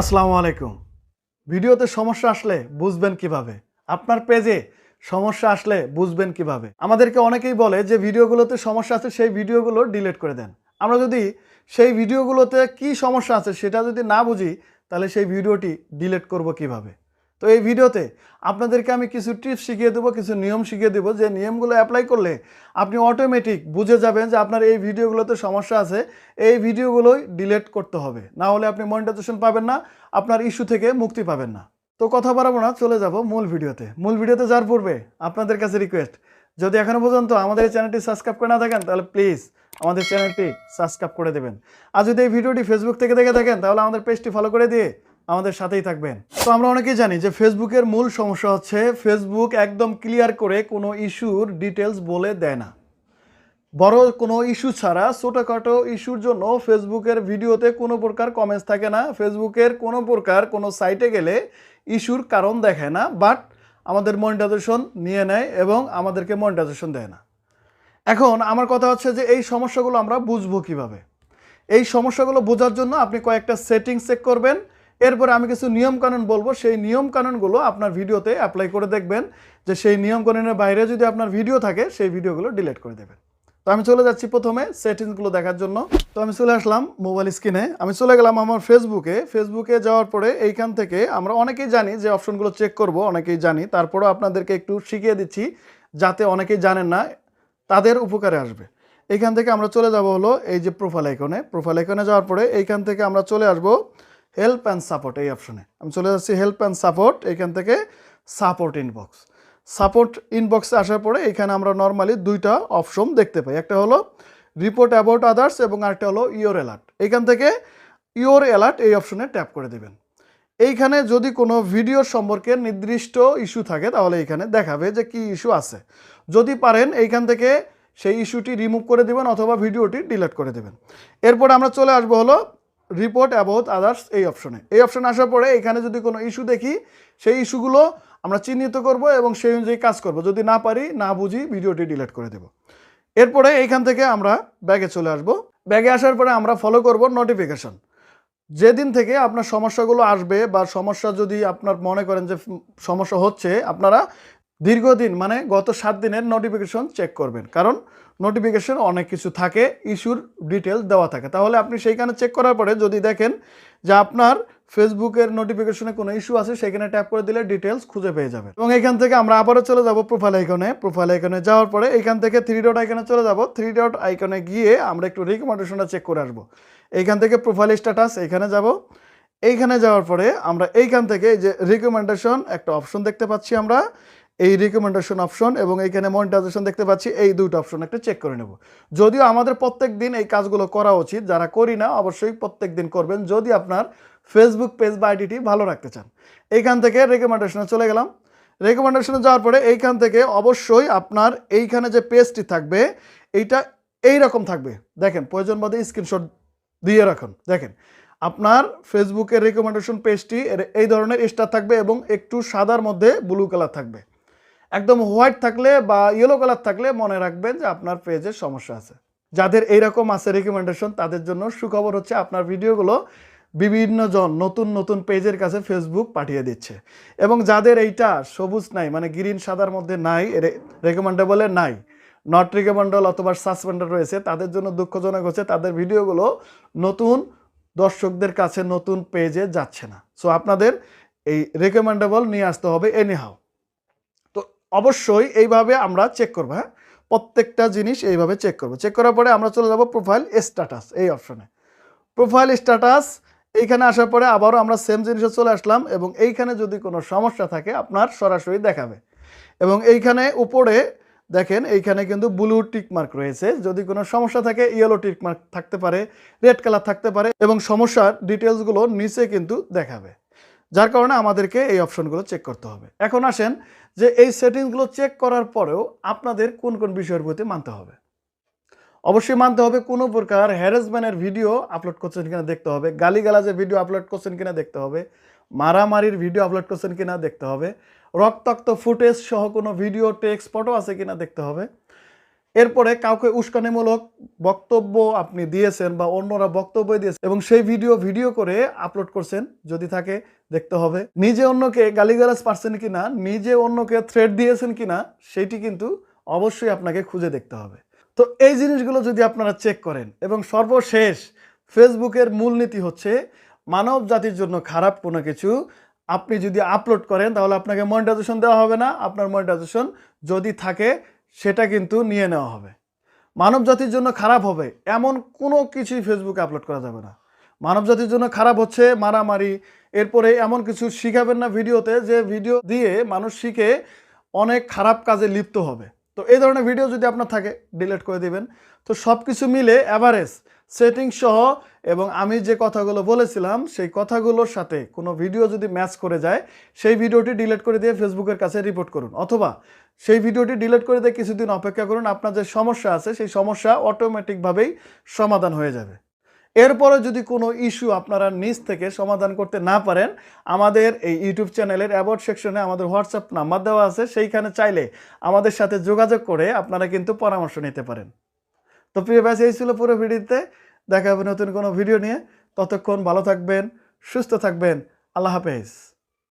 আসসালামু আলাইকুম। ভিডিওতে সমস্যা আসলে বুঝবেন কীভাবে? আপনার পেজে সমস্যা আসলে বুঝবেন কীভাবে? আমাদেরকে অনেকেই বলে যে ভিডিওগুলোতে সমস্যা আছে, সেই ভিডিওগুলো ডিলিট করে দেন। আমরা যদি সেই ভিডিওগুলোতে কি সমস্যা আছে সেটা যদি না বুঝি, তাহলে সেই ভিডিওটি ডিলিট করব কীভাবে? তো এই ভিডিওতে আপনাদেরকে আমি কিছু টিপস শিখিয়ে দেবো, কিছু নিয়ম শিখিয়ে দেবো যে নিয়মগুলো অ্যাপ্লাই করলে আপনি অটোমেটিক বুঝে যাবেন যে আপনার এই ভিডিওগুলোতে সমস্যা আছে, এই ভিডিওগুলোই ডিলিট করতে হবে। না হলে আপনি মনিটাইজেশন পাবেন না, আপনার ইস্যু থেকে মুক্তি পাবেন না। তো কথা বাড়াবো না, চলে যাব মূল ভিডিওতে। মূল ভিডিওতে যার পূর্বে আপনাদের কাছে রিকোয়েস্ট যদি এখনও পর্যন্ত আমাদের এই চ্যানেলটি সাবস্ক্রাইব করে না থাকেন, তাহলে প্লিজ আমাদের চ্যানেলটি সাবস্ক্রাইব করে দেবেন। আর যদি এই ভিডিওটি ফেসবুক থেকে দেখে থাকেন, তাহলে আমাদের পেজটি ফলো করে দিয়ে আমাদের সাথেই থাকবেন। তো আমরা অনেকেই জানি যে ফেসবুকের মূল সমস্যা হচ্ছে ফেসবুক একদম ক্লিয়ার করে কোনো ইস্যুর ডিটেলস বলে দেয় না। বড় কোনো ইস্যু ছাড়া ছোটোখাটো ইস্যুর জন্য ফেসবুকের ভিডিওতে কোনো প্রকার কমেন্টস থাকে না। ফেসবুকের কোনো প্রকার কোনো সাইটে গেলে ইস্যুর কারণ দেখায় না বাট আমাদের মনিটাইজেশন নিয়ে নেয় এবং আমাদেরকে মনিটাইজেশন দেয় না। এখন আমার কথা হচ্ছে যে এই সমস্যাগুলো আমরা বুঝব কীভাবে? এই সমস্যাগুলো বোঝার জন্য আপনি কয়েকটা সেটিংস চেক করবেন। এরপরে আমি কিছু নিয়মকানুন বলব। সেই নিয়মকানুনগুলো আপনার ভিডিওতে অ্যাপ্লাই করে দেখবেন। যে সেই নিয়মকানুনের বাইরে যদি আপনার ভিডিও থাকে, সেই ভিডিওগুলো ডিলিট করে দেবেন। তো আমি চলে যাচ্ছি প্রথমে সেটিংসগুলো দেখার জন্য। তো আমি চলে আসলাম মোবাইল স্ক্রিনে আমি চলে গেলাম আমার ফেসবুকে ফেসবুকে যাওয়ার পরে এইখান থেকে আমরা অনেকেই জানি যে অপশনগুলো চেক করব, অনেকেই জানি। তারপরেও আপনাদেরকে একটু শিখিয়ে দিচ্ছি যাতে অনেকেই জানেন না, তাদের উপকারে আসবে। এইখান থেকে আমরা চলে যাব হলো এই যে প্রোফাইল আইকনে প্রোফাইল আইকনে যাওয়ার পরে এইখান থেকে আমরা চলে আসব হেল্প অ্যান্ড সাপোর্ট এই অপশনে আমি চলে যাচ্ছি হেল্প অ্যান্ড সাপোর্ট এইখান থেকে সাপোর্ট ইনবক্স সাপোর্ট ইনবক্সে আসার পরে এখানে আমরা নর্মালি দুইটা অপশন দেখতে পাই। একটা হলো রিপোর্ট অ্যাবাউট আদার্স এবং আরেকটা হলো ইওর অ্যালার্ট এখান থেকে ইওর অ্যালার্ট এই অপশনে ট্যাপ করে দেবেন। এইখানে যদি কোনো ভিডিও সম্পর্কে নির্দিষ্ট ইস্যু থাকে, তাহলে এইখানে দেখাবে যে কি ইস্যু আছে। যদি পারেন এইখান থেকে সেই ইস্যুটি রিমুভ করে দেবেন অথবা ভিডিওটি ডিলিট করে দেবেন। এরপর আমরা চলে আসব হলো রিপোর্ট অ্যাবাউট আদার্স এই অপশনে এই অপশনে আসার পরে এখানে যদি কোনো ইস্যু দেখি, সেই ইস্যুগুলো আমরা চিহ্নিত করব এবং সেই অনুযায়ী কাজ করব। যদি না পারি, না বুঝি ভিডিওটি ডিলিট করে দেব। এরপরে এইখান থেকে আমরা ব্যাগে চলে আসব। ব্যাগে আসার পরে আমরা ফলো করব নোটিফিকেশন যেদিন থেকে আপনার সমস্যাগুলো আসবে বা সমস্যা যদি আপনার মনে করেন যে সমস্যা হচ্ছে, আপনারা দীর্ঘদিন মানে গত সাত দিনের নোটিফিকেশন চেক করবেন। কারণ নোটিফিকেশন অনেক কিছু থাকে ইস্যুর ডিটেলস দেওয়া থাকে। তাহলে আপনি সেইখানে চেক করার পরে যদি দেখেন যে আপনার ফেসবুকের নোটিফিকেশনে কোনো ইস্যু আছে, সেখানে ট্যাপ করে দিলে ডিটেলস খুঁজে পেয়ে যাবেন। এবং এখান থেকে আমরা আবারও চলে যাব প্রোফাইল আইকনে প্রোফাইল আইকনে যাওয়ার পরে এখান থেকে থ্রি ডট আইকনে চলে যাব। থ্রি ডট আইকনে গিয়ে আমরা একটু রিকমেন্ডেশনটা চেক করে আসব। এইখান থেকে প্রোফাইল স্ট্যাটাস এখানে যাব। এইখানে যাওয়ার পরে আমরা এইখান থেকে যে রিকমেন্ডেশন একটা অপশন দেখতে পাচ্ছি আমরা। এই রিকমেন্ডেশন অপশন এবং এইখানে মনিটাইজেশন দেখতে পাচ্ছি, এই দুটো অপশন একটা চেক করে নেব। যদিও আমাদের প্রত্যেক দিন এই কাজগুলো করা উচিত, যারা করি না অবশ্যই প্রত্যেক দিন করবেন, যদি আপনার ফেসবুক পেজ বা আইডিটি ভালো রাখতে চান। এইখান থেকে রেকমেন্ডেশনে চলে গেলাম। রেকমেন্ডেশনে যাওয়ার পরে এইখান থেকে অবশ্যই আপনার এইখানে যে পেজটি থাকবে, এইটা এই রকম থাকবে। দেখেন, প্রয়োজন বাদে স্ক্রিনশট দিয়ে রাখুন। দেখেন, আপনার ফেসবুকের রেকমেন্ডেশন পেজটি এই ধরনের স্টার থাকবে এবং একটু সাদার মধ্যে ব্লু কালার থাকবে। একদম হোয়াইট থাকলে বা ইয়েলো কালার থাকলে মনে রাখবেন যে আপনার পেজের সমস্যা আছে। যাদের এইরকম আছে রেকমেন্ডেশন তাদের জন্য সুখবর হচ্ছে আপনার ভিডিওগুলো বিভিন্ন জন নতুন নতুন পেজের কাছে ফেসবুক পাঠিয়ে দিচ্ছে। এবং যাদের এইটা সবুজ নাই মানে গ্রিন সাদার মধ্যে নাই রেকমেন্ডেবলে নাই নট রিকমেন্ডেবল অথবা সাসপেন্ডেড রয়েছে, তাদের জন্য দুঃখজনক হচ্ছে তাদের ভিডিওগুলো নতুন দর্শকদের কাছে নতুন পেজে যাচ্ছে না। সো আপনাদের এই রেকমেন্ডেবল নিয়ে আসতে হবে এনিহাও অবশ্যই এইভাবে আমরা চেক করব হ্যাঁ? প্রত্যেকটা জিনিস এইভাবে চেক করব। চেক করার পরে আমরা চলে যাব প্রোফাইল স্ট্যাটাস এই অপশনে প্রোফাইল স্ট্যাটাস এইখানে আসার পরে আবারও আমরা সেম জিনিসে চলে আসলাম এবং এইখানে যদি কোনো সমস্যা থাকে, আপনার সরাসরি দেখাবে। এবং এইখানে উপরে দেখেন, এইখানে কিন্তু ব্লু টিকমার্ক রয়েছে। যদি কোনো সমস্যা থাকে ইয়েলো টিকমার্ক থাকতে পারে রেড কালার থাকতে পারে এবং সমস্যার ডিটেলসগুলো নিচে কিন্তু দেখাবে। যার কারণে আমাদেরকে এই অপশনগুলো চেক করতে হবে। এখন আসেন যে এই সেটিংসগুলো চেক করার পরেও আপনাদের কোন কোন বিষয়ের প্রতি মানতে হবে। অবশ্যই মানতে হবে কোনো প্রকার হ্যারাসমেন্টের ভিডিও আপলোড করছেন কিনা দেখতে হবে, গালিগালাজের ভিডিও আপলোড করছেন কিনা দেখতে হবে, মারামারির ভিডিও আপলোড করছেন কিনা দেখতে হবে, রক্তাক্ত ফুটেজ সহ কোনো ভিডিও টেক্সট ফটো আছে কিনা দেখতে হবে। এরপরে কাউকে উস্কানিমূলক বক্তব্য আপনি দিয়েছেন বা অন্যরা বক্তব্য দিয়েছেন এবং সেই ভিডিও ভিডিও করে আপলোড করছেন, যদি থাকে দেখতে হবে। নিজে অন্যকে গালিগালাজ পারছেন কিনা, নিজে অন্যকে থ্রেড দিয়েছেন কিনা, সেটি কিন্তু অবশ্যই আপনাকে খুঁজে দেখতে হবে। তো এই জিনিসগুলো যদি আপনারা চেক করেন এবং সর্বশেষ ফেসবুকের মূলনীতি হচ্ছে, মানব জাতির জন্য খারাপ কোনো কিছু আপনি যদি আপলোড করেন, তাহলে আপনাকে মনিটাইজেশন দেওয়া হবে না। আপনার মনিটাইজেশন যদি থাকে সেটা কিন্তু নিয়ে নেওয়া হবে। মানব জাতির জন্য খারাপ হবে এমন কোনো কিছুই ফেসবুকে আপলোড করা যাবে না। মানব জাতির জন্য খারাপ হচ্ছে মারামারি, এরপরে এমন কিছু শিখাবেন না ভিডিওতে যে ভিডিও দিয়ে মানুষ শিখে অনেক খারাপ কাজে লিপ্ত হবে। তো এই ধরনের ভিডিও যদি আপনার থাকে ডিলিট করে দিবেন। তো সব কিছু মিলে অ্যাভারেজ সেটিং সহ এবং আমি যে কথাগুলো বলেছিলাম, সেই কথাগুলোর সাথে কোনো ভিডিও যদি ম্যাচ করে যায়, সেই ভিডিওটি ডিলিট করে দিয়ে ফেসবুকের কাছে রিপোর্ট করুন। অথবা সেই ভিডিওটি ডিলিট করে দিয়ে কিছুদিন অপেক্ষা করুন। আপনার যে সমস্যা আছে, সেই সমস্যা অটোমেটিকভাবেই সমাধান হয়ে যাবে। এরপরে যদি কোনো ইস্যু আপনারা নিজ থেকে সমাধান করতে না পারেন, আমাদের এই ইউটিউব চ্যানেলের অ্যাবাউট সেকশনে আমাদের হোয়াটসঅ্যাপ নাম্বার দেওয়া আছে। সেইখানে চাইলে আমাদের সাথে যোগাযোগ করে আপনারা কিন্তু পরামর্শ নিতে পারেন। তো প্রিয় ব্যাস, এই ছিল পুরো ভিডিওতে। দেখা হবে নতুন কোনো ভিডিও নিয়ে। ততক্ষণ ভালো থাকবেন, সুস্থ থাকবেন। আল্লাহ হাফেজ।